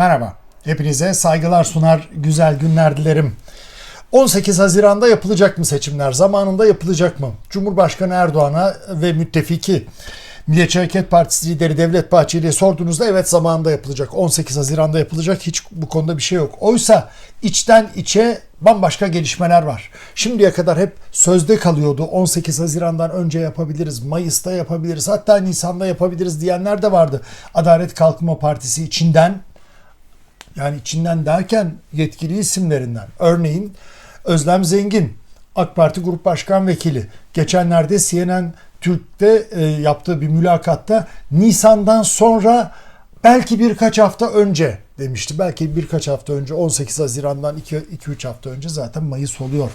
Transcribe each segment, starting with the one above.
Merhaba. Hepinize saygılar sunar, güzel günler dilerim. 18 Haziran'da yapılacak mı seçimler? Zamanında yapılacak mı? Cumhurbaşkanı Erdoğan'a ve müttefiki Milliyetçi Hareket Partisi lideri Devlet Bahçeli'ye sorduğunuzda evet zamanında yapılacak. 18 Haziran'da yapılacak. Hiç bu konuda bir şey yok. Oysa içten içe bambaşka gelişmeler var. Şimdiye kadar hep sözde kalıyordu. 18 Haziran'dan önce yapabiliriz, Mayıs'ta yapabiliriz, hatta Nisan'da yapabiliriz diyenler de vardı. Adalet Kalkınma Partisi içinden yani içinden derken yetkili isimlerinden. Örneğin Özlem Zengin, AK Parti Grup Başkan Vekili. Geçenlerde CNN Türk'te e, yaptığı bir mülakatta Nisan'dan sonra belki birkaç hafta önce demişti. Belki birkaç hafta önce 18 Haziran'dan 2-3 hafta önce zaten Mayıs oluyor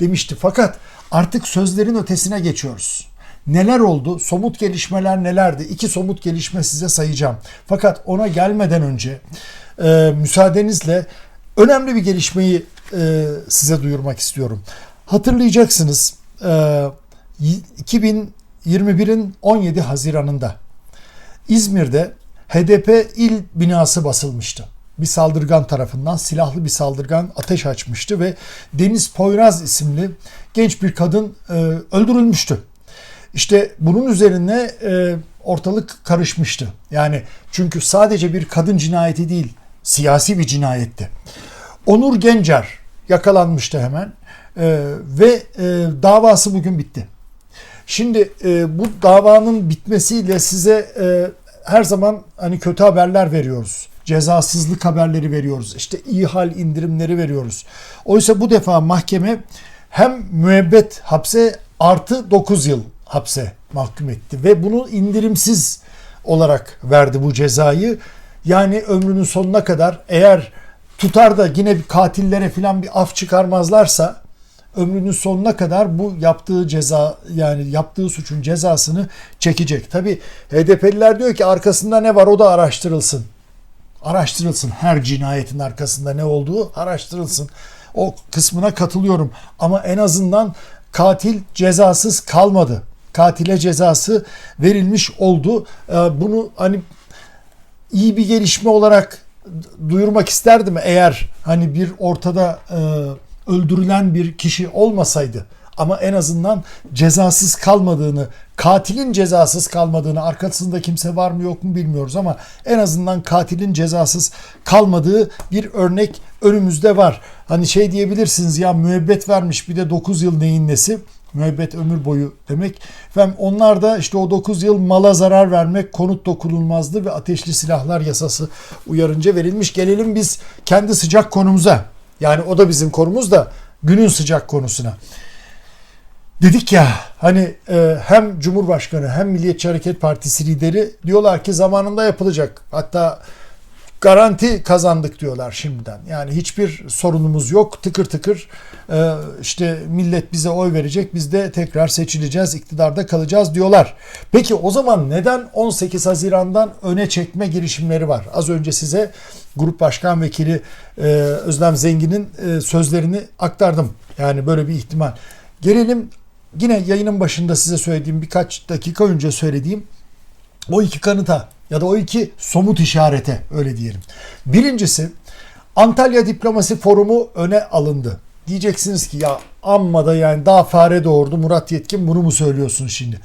demişti. Fakat artık sözlerin ötesine geçiyoruz. Neler oldu? Somut gelişmeler nelerdi? İki somut gelişme size sayacağım. Fakat ona gelmeden önce e, müsaadenizle önemli bir gelişmeyi e, size duyurmak istiyorum. Hatırlayacaksınız e, 2021'in 17 Haziran'ında İzmir'de HDP il binası basılmıştı. Bir saldırgan tarafından silahlı bir saldırgan ateş açmıştı ve Deniz Poyraz isimli genç bir kadın e, öldürülmüştü. İşte bunun üzerine e, ortalık karışmıştı. Yani çünkü sadece bir kadın cinayeti değil, siyasi bir cinayetti. Onur Gencer yakalanmıştı hemen e, ve e, davası bugün bitti. Şimdi e, bu davanın bitmesiyle size e, her zaman hani kötü haberler veriyoruz. Cezasızlık haberleri veriyoruz. İşte iyi hal indirimleri veriyoruz. Oysa bu defa mahkeme hem müebbet hapse artı 9 yıl hapse mahkum etti ve bunu indirimsiz olarak verdi bu cezayı. Yani ömrünün sonuna kadar eğer tutar da yine bir katillere falan bir af çıkarmazlarsa ömrünün sonuna kadar bu yaptığı ceza yani yaptığı suçun cezasını çekecek. Tabi HDP'liler diyor ki arkasında ne var o da araştırılsın. Araştırılsın. Her cinayetin arkasında ne olduğu araştırılsın. O kısmına katılıyorum. Ama en azından katil cezasız kalmadı. Katile cezası verilmiş oldu. Bunu hani iyi bir gelişme olarak duyurmak isterdim eğer hani bir ortada öldürülen bir kişi olmasaydı ama en azından cezasız kalmadığını, katilin cezasız kalmadığını, arkasında kimse var mı yok mu bilmiyoruz ama en azından katilin cezasız kalmadığı bir örnek önümüzde var. Hani şey diyebilirsiniz ya müebbet vermiş bir de 9 yıl neyin nesi? Müebbet ömür boyu demek. Efendim onlar da işte o 9 yıl mala zarar vermek, konut dokunulmazlığı ve ateşli silahlar yasası uyarınca verilmiş. Gelelim biz kendi sıcak konumuza. Yani o da bizim konumuz da günün sıcak konusuna. Dedik ya hani e, hem Cumhurbaşkanı hem Milliyetçi Hareket Partisi lideri diyorlar ki zamanında yapılacak. Hatta garanti kazandık diyorlar şimdiden. Yani hiçbir sorunumuz yok. Tıkır tıkır e, işte millet bize oy verecek. Biz de tekrar seçileceğiz, iktidarda kalacağız diyorlar. Peki o zaman neden 18 Haziran'dan öne çekme girişimleri var? Az önce size Grup Başkan Vekili e, Özlem Zengin'in e, sözlerini aktardım. Yani böyle bir ihtimal. Gelelim yine yayının başında size söylediğim birkaç dakika önce söylediğim o iki kanıta ya da o iki somut işarete öyle diyelim. Birincisi Antalya Diplomasi Forumu öne alındı. Diyeceksiniz ki ya amma da yani daha fare doğurdu Murat Yetkin bunu mu söylüyorsun şimdi?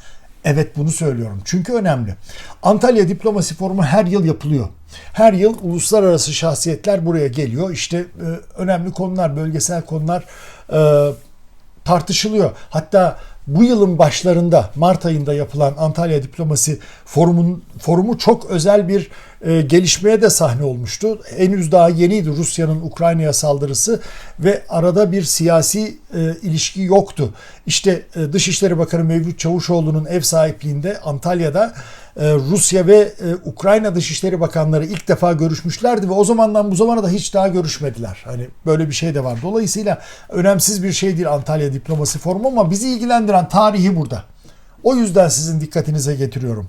Evet bunu söylüyorum. Çünkü önemli. Antalya Diplomasi Forumu her yıl yapılıyor. Her yıl uluslararası şahsiyetler buraya geliyor. İşte e, önemli konular, bölgesel konular e, tartışılıyor. Hatta bu yılın başlarında Mart ayında yapılan Antalya Diplomasi Forumun, Forumu çok özel bir e, gelişmeye de sahne olmuştu. Henüz daha yeniydi Rusya'nın Ukrayna'ya saldırısı ve arada bir siyasi e, ilişki yoktu. İşte e, Dışişleri Bakanı Mevlüt Çavuşoğlu'nun ev sahipliğinde Antalya'da Rusya ve e, Ukrayna Dışişleri Bakanları ilk defa görüşmüşlerdi ve o zamandan bu zamana da hiç daha görüşmediler. Hani böyle bir şey de var. Dolayısıyla önemsiz bir şey değil Antalya Diplomasi Forumu ama bizi ilgilendiren tarihi burada. O yüzden sizin dikkatinize getiriyorum.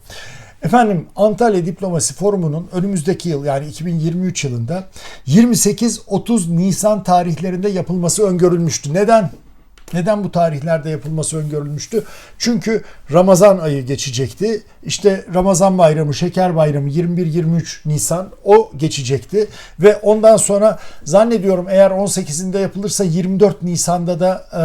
Efendim Antalya Diplomasi Forumu'nun önümüzdeki yıl yani 2023 yılında 28-30 Nisan tarihlerinde yapılması öngörülmüştü. Neden? Neden bu tarihlerde yapılması öngörülmüştü? Çünkü Ramazan ayı geçecekti. İşte Ramazan bayramı, Şeker bayramı 21-23 Nisan o geçecekti. Ve ondan sonra zannediyorum eğer 18'inde yapılırsa 24 Nisan'da da e,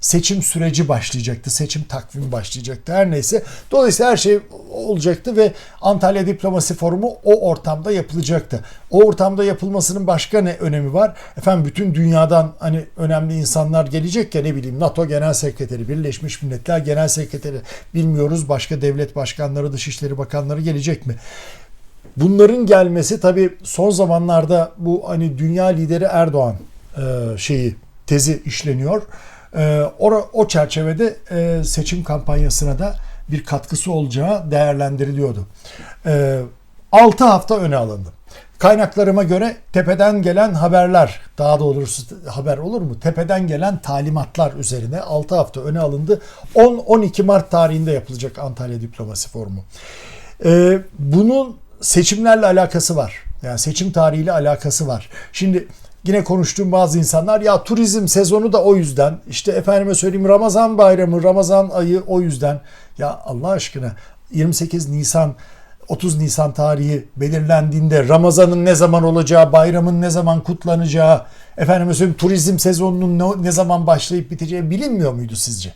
seçim süreci başlayacaktı. Seçim takvimi başlayacaktı. Her neyse. Dolayısıyla her şey olacaktı ve Antalya Diplomasi Forumu o ortamda yapılacaktı. O ortamda yapılmasının başka ne önemi var? Efendim bütün dünyadan hani önemli insanlar gelecek ya bileyim NATO Genel Sekreteri, Birleşmiş Milletler Genel Sekreteri bilmiyoruz başka devlet başkanları, dışişleri bakanları gelecek mi? Bunların gelmesi tabii son zamanlarda bu hani dünya lideri Erdoğan e, şeyi tezi işleniyor. E, o, çerçevede e, seçim kampanyasına da bir katkısı olacağı değerlendiriliyordu. E, 6 hafta öne alındı. Kaynaklarıma göre tepeden gelen haberler, daha doğrusu haber olur mu? Tepeden gelen talimatlar üzerine 6 hafta öne alındı. 10-12 Mart tarihinde yapılacak Antalya Diplomasi Forumu. Ee, bunun seçimlerle alakası var. Yani seçim tarihiyle alakası var. Şimdi yine konuştuğum bazı insanlar ya turizm sezonu da o yüzden işte efendime söyleyeyim Ramazan bayramı Ramazan ayı o yüzden ya Allah aşkına 28 Nisan 30 Nisan tarihi belirlendiğinde Ramazan'ın ne zaman olacağı, bayramın ne zaman kutlanacağı, efendim söyleyeyim turizm sezonunun ne, ne zaman başlayıp biteceği bilinmiyor muydu sizce?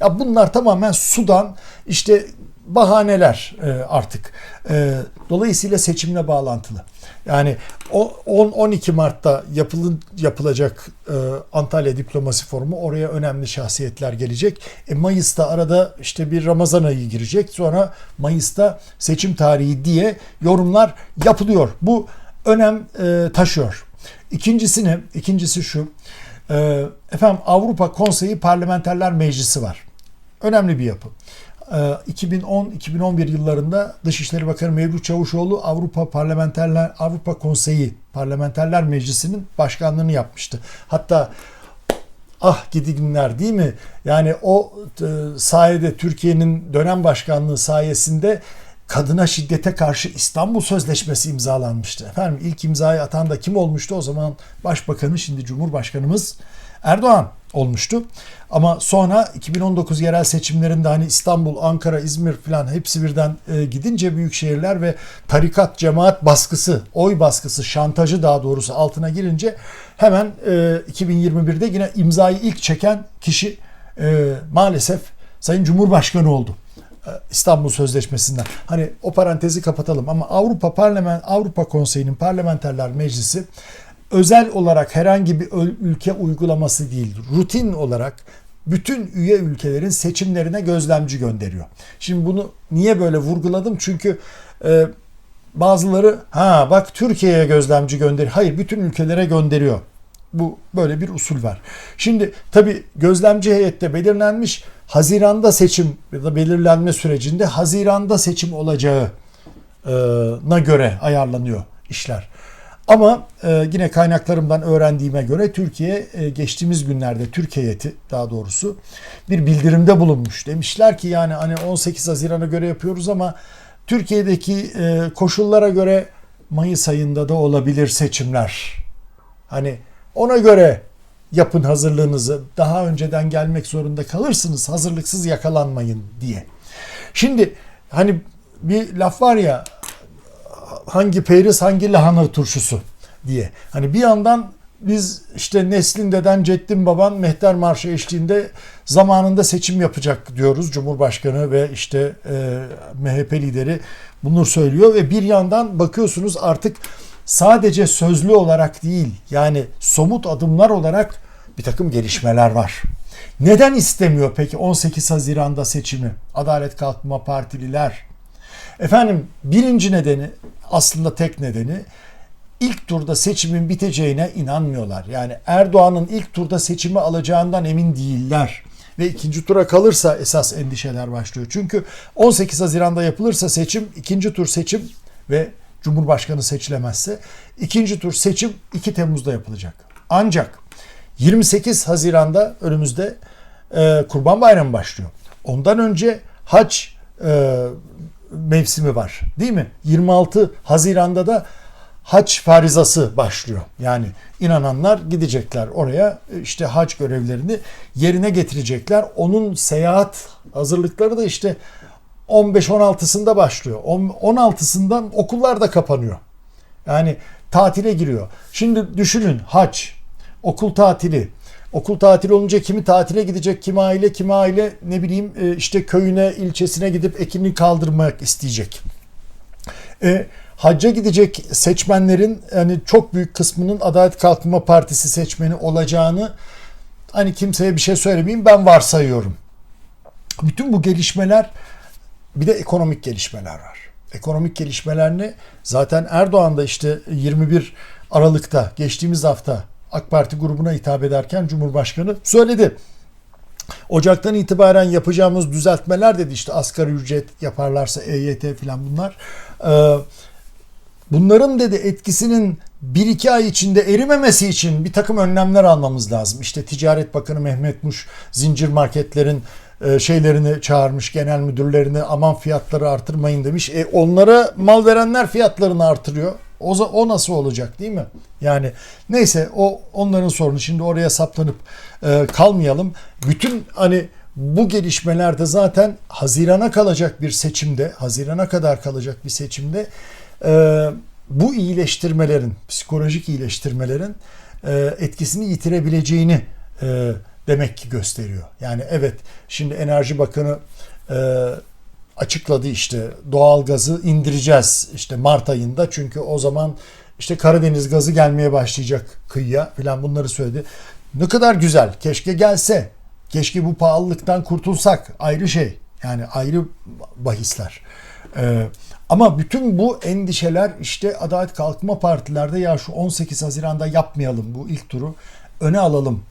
Ya bunlar tamamen sudan işte bahaneler e, artık. E, dolayısıyla seçimle bağlantılı. Yani 10-12 Mart'ta yapılın, yapılacak e, Antalya Diplomasi Forumu oraya önemli şahsiyetler gelecek. E, Mayıs'ta arada işte bir Ramazan ayı girecek. Sonra Mayıs'ta seçim tarihi diye yorumlar yapılıyor. Bu önem e, taşıyor. İkincisi ne? İkincisi şu. E, efendim Avrupa Konseyi Parlamenterler Meclisi var. Önemli bir yapı. 2010-2011 yıllarında Dışişleri Bakanı Mevlüt Çavuşoğlu Avrupa Parlamenterler Avrupa Konseyi Parlamenterler Meclisi'nin başkanlığını yapmıştı. Hatta ah gidi günler değil mi? Yani o e, sayede Türkiye'nin dönem başkanlığı sayesinde kadına şiddete karşı İstanbul Sözleşmesi imzalanmıştı. Efendim ilk imzayı atan da kim olmuştu? O zaman Başbakanı şimdi Cumhurbaşkanımız Erdoğan olmuştu. Ama sonra 2019 yerel seçimlerinde hani İstanbul, Ankara, İzmir falan hepsi birden e, gidince büyük şehirler ve tarikat, cemaat baskısı, oy baskısı, şantajı daha doğrusu altına girince hemen e, 2021'de yine imzayı ilk çeken kişi e, maalesef Sayın Cumhurbaşkanı oldu. E, İstanbul Sözleşmesi'nden. Hani o parantezi kapatalım ama Avrupa Parlament Avrupa Konseyi'nin Parlamenterler Meclisi özel olarak herhangi bir ülke uygulaması değil, rutin olarak bütün üye ülkelerin seçimlerine gözlemci gönderiyor. Şimdi bunu niye böyle vurguladım? Çünkü e, bazıları ha bak Türkiye'ye gözlemci gönderiyor. Hayır bütün ülkelere gönderiyor. Bu böyle bir usul var. Şimdi tabi gözlemci heyette belirlenmiş Haziran'da seçim ya da belirlenme sürecinde Haziran'da seçim olacağına göre ayarlanıyor işler. Ama e, yine kaynaklarımdan öğrendiğime göre Türkiye e, geçtiğimiz günlerde Türkiye daha doğrusu bir bildirimde bulunmuş. Demişler ki yani hani 18 Haziran'a göre yapıyoruz ama Türkiye'deki e, koşullara göre Mayıs ayında da olabilir seçimler. Hani ona göre yapın hazırlığınızı. Daha önceden gelmek zorunda kalırsınız. Hazırlıksız yakalanmayın diye. Şimdi hani bir laf var ya hangi periz hangi lahana turşusu diye. Hani bir yandan biz işte Neslin deden Ceddin baban Mehter Marşı eşliğinde zamanında seçim yapacak diyoruz. Cumhurbaşkanı ve işte e, MHP lideri bunu söylüyor ve bir yandan bakıyorsunuz artık sadece sözlü olarak değil yani somut adımlar olarak bir takım gelişmeler var. Neden istemiyor peki 18 Haziran'da seçimi? Adalet Kalkınma Partililer. Efendim birinci nedeni aslında tek nedeni ilk turda seçimin biteceğine inanmıyorlar. Yani Erdoğan'ın ilk turda seçimi alacağından emin değiller. Ve ikinci tura kalırsa esas endişeler başlıyor. Çünkü 18 Haziran'da yapılırsa seçim, ikinci tur seçim ve Cumhurbaşkanı seçilemezse ikinci tur seçim 2 Temmuz'da yapılacak. Ancak 28 Haziran'da önümüzde e, Kurban Bayramı başlıyor. Ondan önce hac e, mevsimi var değil mi? 26 Haziran'da da hac farizası başlıyor. Yani inananlar gidecekler oraya işte hac görevlerini yerine getirecekler. Onun seyahat hazırlıkları da işte 15-16'sında başlıyor. 16'sından okullar da kapanıyor. Yani tatile giriyor. Şimdi düşünün hac, okul tatili. Okul tatili olunca kimi tatile gidecek, kimi aile, kimi aile ne bileyim e, işte köyüne, ilçesine gidip ekini kaldırmak isteyecek. E, hacca gidecek seçmenlerin yani çok büyük kısmının Adalet Kalkınma Partisi seçmeni olacağını hani kimseye bir şey söylemeyeyim ben varsayıyorum. Bütün bu gelişmeler bir de ekonomik gelişmeler var. Ekonomik gelişmeler ne? Zaten Erdoğan da işte 21 Aralık'ta geçtiğimiz hafta AK Parti grubuna hitap ederken Cumhurbaşkanı söyledi. Ocaktan itibaren yapacağımız düzeltmeler dedi işte asgari ücret yaparlarsa EYT falan bunlar. Ee, bunların dedi etkisinin 1-2 ay içinde erimemesi için bir takım önlemler almamız lazım. İşte Ticaret Bakanı Mehmet Muş zincir marketlerin e, şeylerini çağırmış genel müdürlerini aman fiyatları artırmayın demiş. E onlara mal verenler fiyatlarını artırıyor. O, o nasıl olacak değil mi? Yani neyse o onların sorunu. Şimdi oraya saplanıp e, kalmayalım. Bütün hani bu gelişmelerde zaten Haziran'a kalacak bir seçimde, Haziran'a kadar kalacak bir seçimde e, bu iyileştirmelerin, psikolojik iyileştirmelerin e, etkisini yitirebileceğini e, demek ki gösteriyor. Yani evet şimdi Enerji Bakanı e, açıkladı işte doğal gazı indireceğiz işte Mart ayında çünkü o zaman işte Karadeniz gazı gelmeye başlayacak kıyıya falan bunları söyledi. Ne kadar güzel. Keşke gelse. Keşke bu pahalılıktan kurtulsak. Ayrı şey. Yani ayrı bahisler. Ee, ama bütün bu endişeler işte Adalet Kalkınma Partilerde ya şu 18 Haziran'da yapmayalım bu ilk turu öne alalım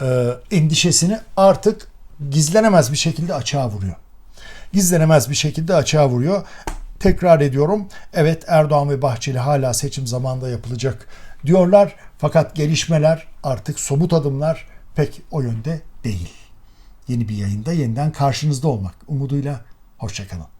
e, endişesini artık gizlenemez bir şekilde açığa vuruyor gizlenemez bir şekilde açığa vuruyor. Tekrar ediyorum. Evet Erdoğan ve Bahçeli hala seçim zamanında yapılacak diyorlar. Fakat gelişmeler artık somut adımlar pek o yönde değil. Yeni bir yayında yeniden karşınızda olmak umuduyla hoşçakalın.